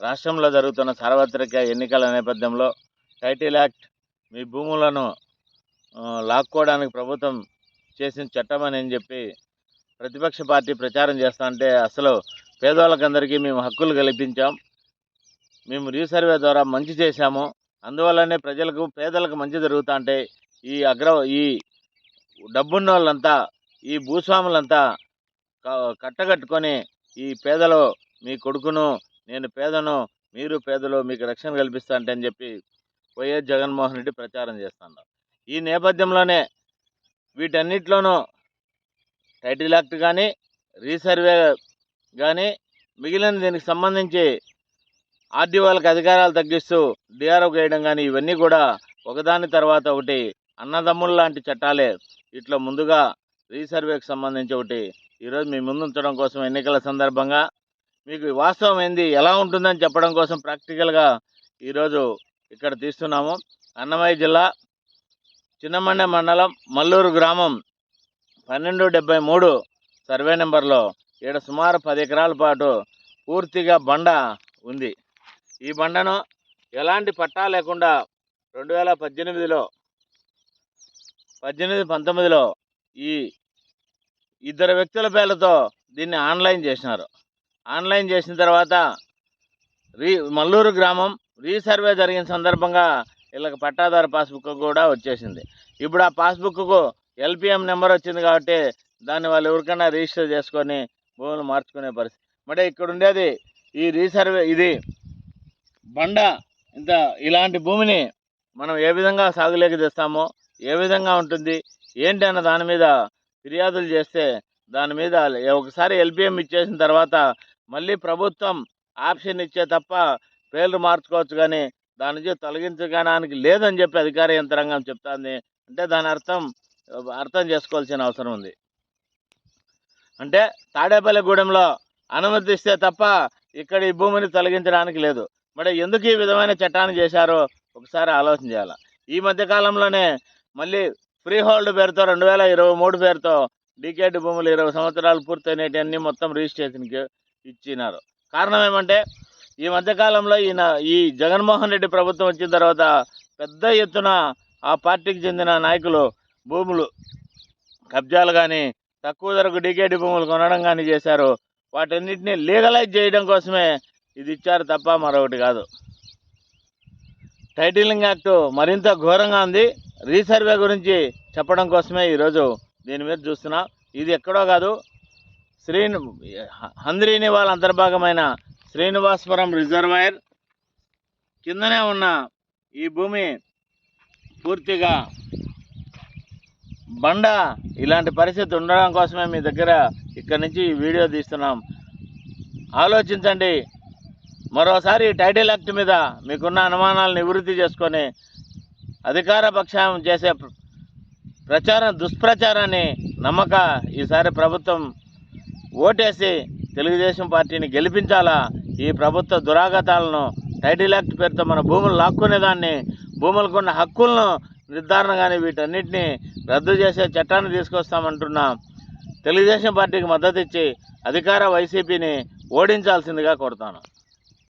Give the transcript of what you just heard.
రాష్ట్రంలో జరుగుతున్న సార్వత్రిక ఎన్నికల నేపథ్యంలో టైటిల్ యాక్ట్ మీ భూములను లాక్కోవడానికి ప్రభుత్వం చేసిన చట్టం అని చెప్పి ప్రతిపక్ష పార్టీ ప్రచారం చేస్తా అంటే అసలు పేదవాళ్ళకందరికీ మేము హక్కులు కల్పించాం. మేము రీసర్వే ద్వారా మంచి చేశాము. అందువల్లనే ప్రజలకు పేదలకు మంచి జరుగుతా అంటే ఈ అగ్ర ఈ డబ్బున్న వాళ్ళంతా ఈ భూస్వాములంతా కట్టగట్టుకొని ఈ పేదలు మీ కొడుకును నేను పేదను మీరు పేదలు మీకు రక్షణ కల్పిస్తా అంటే అని చెప్పి వైఎస్ జగన్మోహన్ రెడ్డి ప్రచారం చేస్తున్నారు ఈ నేపథ్యంలోనే వీటన్నిటిలోనూ టైటిల్ యాక్ట్ కానీ రీసర్వే కానీ మిగిలిన దీనికి సంబంధించి ఆర్డీఓలకు అధికారాలు తగ్గిస్తూ డిఆర్ఓ వేయడం కానీ ఇవన్నీ కూడా ఒకదాని తర్వాత ఒకటి అన్నదమ్ముల లాంటి చట్టాలే. ఇట్లా ముందుగా రీసర్వేకి సంబంధించి ఒకటి ఈరోజు మీ ముందుంచడం కోసం ఎన్నికల సందర్భంగా మీకు వాస్తవం ఏంది? ఎలా ఉంటుందని చెప్పడం కోసం ప్రాక్టికల్గా ఈరోజు ఇక్కడ తీస్తున్నాము. అన్నమయ్య జిల్లా చిన్నమండ మండలం మల్లూరు గ్రామం పన్నెండు డెబ్బై మూడు సర్వే నెంబర్లో ఇక్కడ సుమారు పది ఎకరాల పాటు పూర్తిగా బండ ఉంది. ఈ బండను ఎలాంటి పట్టా లేకుండా రెండు వేల పద్దెనిమిదిలో పద్దెనిమిది పంతొమ్మిదిలో ఈ ఇద్దరు వ్యక్తుల పేర్లతో దీన్ని ఆన్లైన్ చేసినారు. ఆన్లైన్ చేసిన తర్వాత రీ మల్లూరు గ్రామం రీసర్వే జరిగిన సందర్భంగా వీళ్ళకి పట్టాదారు పాస్బుక్ కూడా వచ్చేసింది. ఇప్పుడు ఆ పాస్బుక్కు ఎల్పిఎం నెంబర్ వచ్చింది కాబట్టి దాన్ని వాళ్ళు ఎవరికైనా రిజిస్టర్ చేసుకొని భూములు మార్చుకునే పరిస్థితి. మరి ఇక్కడ ఉండేది ఈ రీసర్వే ఇది బండ ఇంత ఇలాంటి భూమిని మనం ఏ విధంగా సాగులేకి తెస్తామో ఏ విధంగా ఉంటుంది ఏంటి అన్న దాని మీద ఫిర్యాదులు చేస్తే దాని మీద ఒకసారి ఎల్పిఎం ఇచ్చేసిన తర్వాత మళ్ళీ ప్రభుత్వం ఆప్షన్ ఇచ్చే తప్ప పేర్లు మార్చుకోవచ్చు కానీ దాని నుంచి తొలగించడానికి లేదని చెప్పి అధికార యంత్రాంగం చెప్తాంది. అంటే దాని అర్థం అర్థం చేసుకోవాల్సిన అవసరం ఉంది. అంటే తాడేపల్లిగూడెంలో అనుమతిస్తే తప్ప ఇక్కడ ఈ భూమిని తొలగించడానికి లేదు. మరి ఎందుకు ఈ విధమైన చట్టాన్ని చేశారో ఒకసారి ఆలోచన చేయాలి? ఈ మధ్య కాలంలోనే మళ్ళీ ఫ్రీ హోల్డ్ పేరుతో రెండు వేల ఇరవై మూడు పేరుతో డీకేడ్ భూములు ఇరవై సంవత్సరాలు పూర్తయినవన్నీ మొత్తం రిజిస్ట్రేషన్కి ఇచ్చినారు. కారణం ఏమంటే ఈ మధ్యకాలంలో ఈయన ఈ జగన్మోహన్ రెడ్డి ప్రభుత్వం వచ్చిన తర్వాత పెద్ద ఎత్తున ఆ పార్టీకి చెందిన నాయకులు భూములు కబ్జాలు కానీ తక్కువ ధరకు డీకేడి భూములు కొనడం కానీ చేశారు. వాటన్నిటిని లీగలైజ్ చేయడం కోసమే ఇది ఇచ్చారు తప్ప మరొకటి కాదు. టైటిలింగ్ యాక్ట్ మరింత ఘోరంగా ఉంది. రీసర్వే గురించి చెప్పడం కోసమే ఈరోజు దీని మీద చూస్తున్నాం. ఇది ఎక్కడో కాదు శ్రీని హంద్రీని వాళ్ళ అంతర్భాగమైన శ్రీనివాసపురం రిజర్వాయర్ కిందనే ఉన్న ఈ భూమి పూర్తిగా బండ ఇలాంటి పరిస్థితి ఉండడం కోసమే మీ దగ్గర ఇక్కడ నుంచి ఈ వీడియో తీస్తున్నాం. ఆలోచించండి. మరోసారి టైటిల్ యాక్ట్ మీద మీకున్న అనుమానాలను నివృత్తి చేసుకొని అధికార పక్షం చేసే ప్రచారం దుష్ప్రచారాన్ని నమ్మక ఈసారి ప్రభుత్వం ఓటేసి తెలుగుదేశం పార్టీని గెలిపించాలా? ఈ ప్రభుత్వ దురాగతాలను టైటిల్ యాక్ట్ పేరుతో మన భూములు లాక్కునేదాన్ని భూములకు ఉన్న హక్కులను నిర్ధారణ కానీ వీటన్నిటిని రద్దు చేసే చట్టాన్ని తీసుకొస్తామంటున్నాం. తెలుగుదేశం పార్టీకి మద్దతు ఇచ్చి అధికార వైసీపీని ఓడించాల్సిందిగా కోరుతాను.